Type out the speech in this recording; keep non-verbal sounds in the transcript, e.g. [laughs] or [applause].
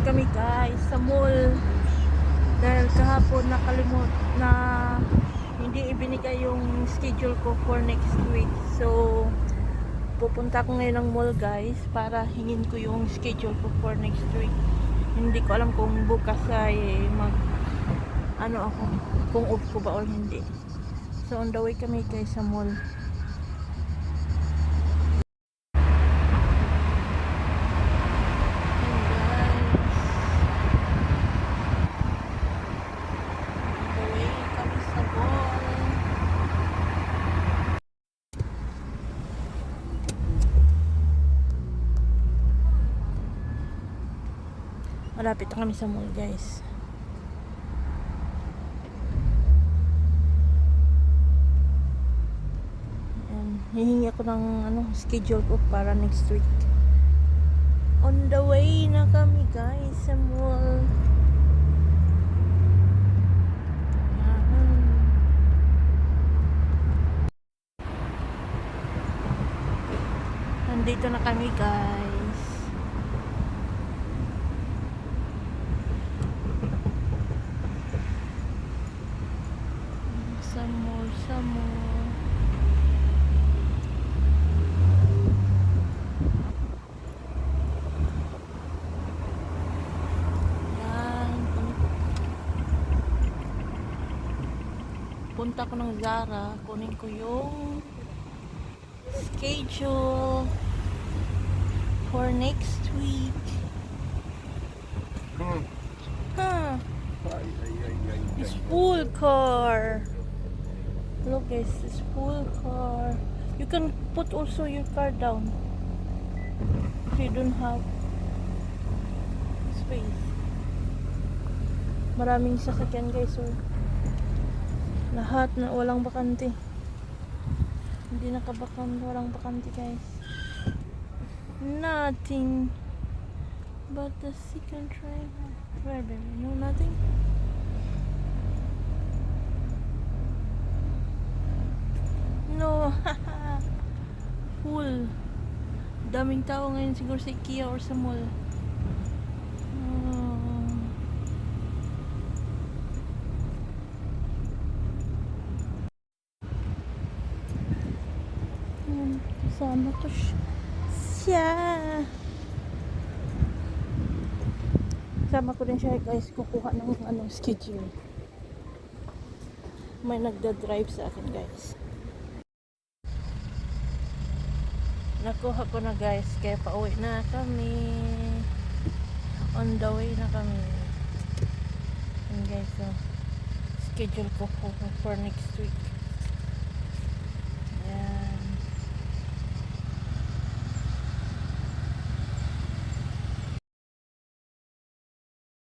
kami guys sa mall. Dahil kahapon nakalimut na hindi ibinigay yung schedule ko for next week. So pupunta ko ngayon ng mall guys para hingin ko yung schedule ko for next week. Hindi ko alam kung bukas ay mag ano ako kung off ko ba or hindi. So on the way kami guys sa mall Ayan, guys. On the way kami sa mall. Malapit na kami sa mall, guys. Ayan, hihingi ako ng ano, schedule ko para next week. On the way na kami, guys, sa mall. Nandito na kami, guys. Sa mall, sa mall. Yan. Punta ko ng Zara. Kunin ko yung schedule for next week. Hmm. Huh. It's full car. Look guys, it's full car. You can put also your car down. If you don't have space. Maraming sasakyan guys, so lahat na walang bakante. Hindi nakabakan, walang bakante guys. Nothing but the second driver. Where baby? No, nothing. No, [laughs] full. Daming tao ngayon siguro sa IKEA or sa mall. Kasama ko siya. Kasama ko din siya guys, kukuha ng ano, schedule. May nagda-drive sa akin guys. Nakuha ko na guys, kaya pauwi na kami. On the way na kami. And guys, so, schedule ko for, next week. Ayan.